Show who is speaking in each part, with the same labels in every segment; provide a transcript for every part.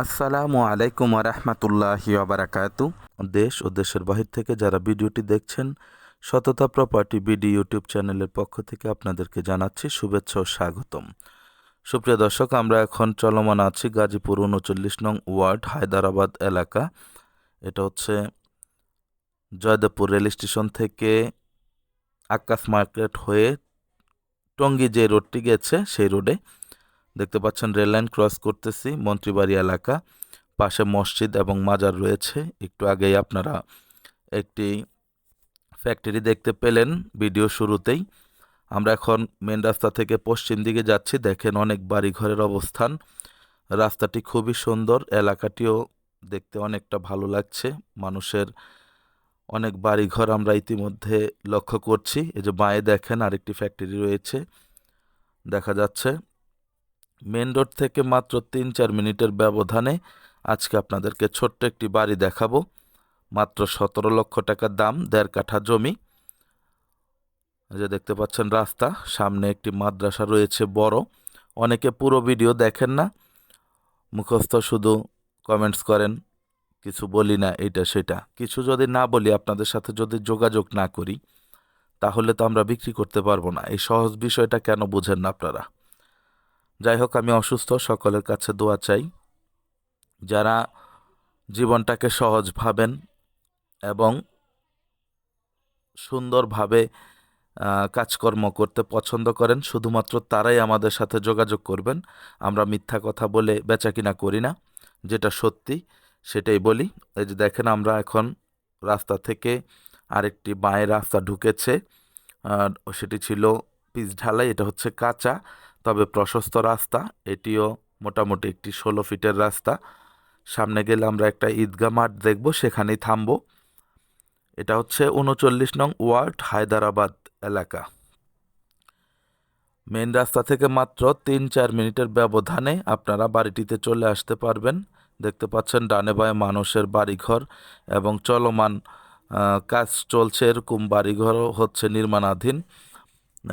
Speaker 1: আসসালামু আলাইকুম রহমতুল্লাহি আবরাকাতু দেশ ও দেশের বাহির থেকে যারা ভিডিওটি দেখছেন, সততা প্রপার্টি বিডি ইউটিউব চ্যানেলের পক্ষ থেকে আপনাদেরকে জানাচ্ছি শুভেচ্ছা ও স্বাগতম। সুপ্রিয় দর্শক, আমরা এখন চলমান আছি গাজীপুর উনচল্লিশ নং ওয়ার্ড, হায়দ্রাবাদ এলাকা। এটা হচ্ছে জয়দেবপুর রেল স্টেশন থেকে আকাশ মার্কেট হয়ে টঙ্গী যে রোডটি গেছে, সেই রোডে দেখতে পাচ্ছেন, রেল লাইন ক্রস করতেছি, মন্ত্রীবাড়ি এলাকা। পাশে মসজিদ এবং মাজার রয়েছে। একটু আগেই আপনারা একটি ফ্যাক্টরি দেখতে পেলেন ভিডিও শুরুতেই। আমরা এখন মেন রাস্তা থেকে পশ্চিম দিকে যাচ্ছি। দেখেন অনেক বাড়িঘরের অবস্থান। রাস্তাটি খুবই সুন্দর। এলাকাটিও দেখতে অনেকটা ভালো লাগছে। মানুষের অনেক বাড়িঘর আমরা ইতিমধ্যে লক্ষ্য করছি। এই যে বাঁয়ে দেখেন আরেকটি ফ্যাক্টরি রয়েছে। দেখা যাচ্ছে মেন রোড থেকে মাত্র তিন চার মিনিটের ব্যবধানে আজকে আপনাদেরকে ছোট্ট একটি বাড়ি দেখাবো। মাত্র সতেরো লক্ষ টাকার দাম, দেড় কাঠা জমি। যে দেখতে পাচ্ছেন রাস্তা, সামনে একটি মাদ্রাসা রয়েছে বড়। অনেকে পুরো ভিডিও দেখেন না। মুখস্থ শুধু কমেন্টস করেন, কিছু বলি না এটা সেটা। কিছু যদি না বলি, আপনাদের সাথে যদি যোগাযোগ না করি, তাহলে তো আমরা বিক্রি করতে পারব না। এই সহজ বিষয়টা কেন বুঝেন না আপনারা? যাই হোক আমি অসুস্থ, সকলের কাছে দোয়া চাই। যারা জীবনটাকে সহজ ভাবেন এবং সুন্দরভাবে কাজকর্ম করতে পছন্দ করেন, শুধুমাত্র তারাই আমাদের সাথে যোগাযোগ করবেন। আমরা মিথ্যা কথা বলে বেচাকিনা করি না, যেটা সত্যি, সেটাই বলি। এই যে দেখেন, আমরা এখন রাস্তা থেকে আরেকটি বাঁয়ের রাস্তা ঢুকেছে সেটি ছিল পিচ ঢালাই, এটা হচ্ছে কাঁচা। তবে প্রশস্ত রাস্তা, এটিও মোটামুটি একটি ষোলো ফিটের রাস্তা। সামনে গেলে আমরা একটা ঈদগা মাঠ দেখব, সেখানেই থামবো। এটা হচ্ছে উনচল্লিশ নং ওয়ার্ড, হায়দ্রাবাদ এলাকা। মেন রাস্তা থেকে মাত্র তিন চার মিনিটের ব্যবধানে আপনারা বাড়িটিতে চলে আসতে পারবেন। দেখতে পাচ্ছেন, ডানে বায়ে মানুষের বাড়িঘর এবং চলমান কাজ চলছে। এরকম বাড়িঘরও হচ্ছে নির্মাণাধীন।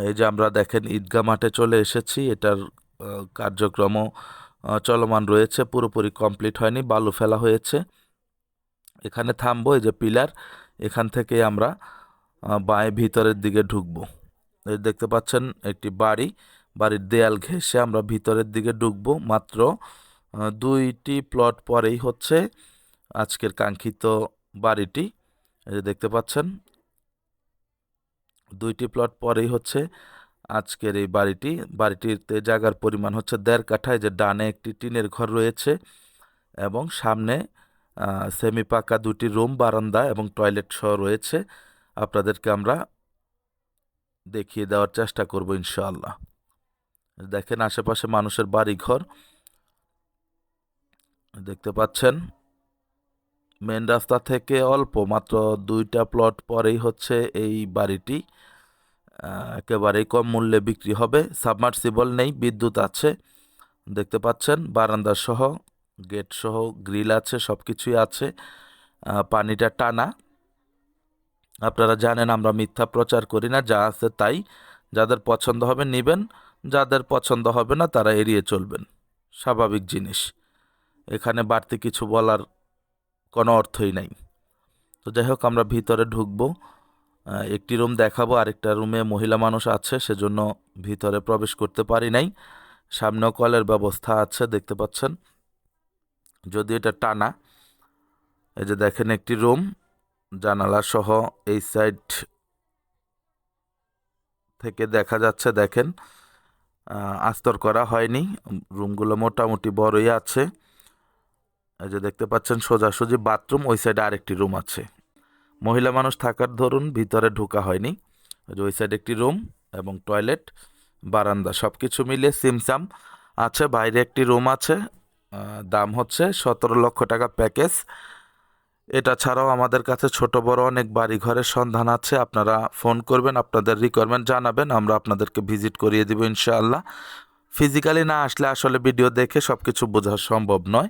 Speaker 1: এই যে আমরা দেখেন ঈদগাহ মাঠে চলে এসেছি, এটার কার্যক্রমও চলমান রয়েছে, পুরোপুরি কমপ্লিট হয়নি, বালু ফেলা হয়েছে। এখানে থামবো, এই যে পিলার, এখান থেকে আমরা বাঁয়ে ভিতরের দিকে ঢুকবো। এই দেখতে পাচ্ছেন একটি বাড়ি, বাড়ির দেয়াল ঘেঁষে আমরা ভিতরের দিকে ঢুকবো, মাত্র দুইটি প্লট পরেই হচ্ছে আজকের কাঙ্ক্ষিত বাড়িটি। এই যে দেখতে পাচ্ছেন দুইটি প্লট পরেই হচ্ছে আজকের এই বাড়িটি। বাড়িটিতে জায়গার পরিমাণ হচ্ছে দেড় কাঠায়, যে ডানে একটি টিনের ঘর রয়েছে এবং সামনে সেমি পাকা দুটি রুম, বারান্দা এবং টয়লেট সহ রয়েছে। আপনাদেরকে আমরা দেখিয়ে দেওয়ার চেষ্টা করব ইনশাআল্লাহ। দেখেন আশেপাশে মানুষের বাড়ি ঘর দেখতে পাচ্ছেন মেন রাস্তা থেকে অল্প, মাত্র দুইটা প্লট পরেই হচ্ছে এই বাড়িটি। একেবারেই কম মূল্যে বিক্রি হবে। সাবমার্সিবল নেই, বিদ্যুৎ আছে, দেখতে পাচ্ছেন। বারান্দা সহ গেট সহ গ্রিল আছে সব কিছুই আছে পানিটা টানা। আপনারা জানেন আমরা মিথ্যা প্রচার করি না, যা আছে তাই। যাদের পছন্দ হবে নেবেন, যাদের পছন্দ হবে না তারা এড়িয়ে চলবেন। স্বাভাবিক জিনিস। এখানে বাড়তি কিছু বলার কোনো অর্থই নাই। তো যাই হোক, আমরা ভিতরে ঢুকবো। একটি রুম দেখাবো, আরেকটা রুমে মহিলা মানুষ আছে, সেজন্য ভিতরে প্রবেশ করতে পারি নাই। সামনেও কলের ব্যবস্থা আছে, দেখতে পাচ্ছেন। যদি এটা টানা, এই যে দেখেন একটি রুম, জানালা সহ এই সাইড থেকে দেখা যাচ্ছে, দেখেন। আস্তর করা হয়নি। রুমগুলো মোটামুটি বড়ই আছে। এই যে দেখতে পাচ্ছেন সোজাসুজি বাথরুম, ওই সাইডে আরেকটি রুম আছে। মহিলা মানুষ থাকার ধরুন, ভিতরে ঢোকা হয়নি। যে ওই সাইডে একটি রুম এবং টয়লেট বারান্দা সব কিছু মিলিয়ে সিমসাম আছে, বাইরে একটি রুম আছে। দাম হচ্ছে সতেরো লক্ষ টাকা প্যাকেজ এটা ছাড়াও আমাদের কাছে ছোট বড় অনেক বাড়ি ঘরের সন্ধান আছে, আপনারা ফোন করবেন, আপনাদের রিকোয়ারমেন্ট জানাবেন, আমরা আপনাদেরকে ভিজিট করিয়ে দেবো ইনশাআল্লাহ। ফিজিক্যালি না আসলে আসলে ভিডিও দেখে সব কিছু বোঝা সম্ভব নয়।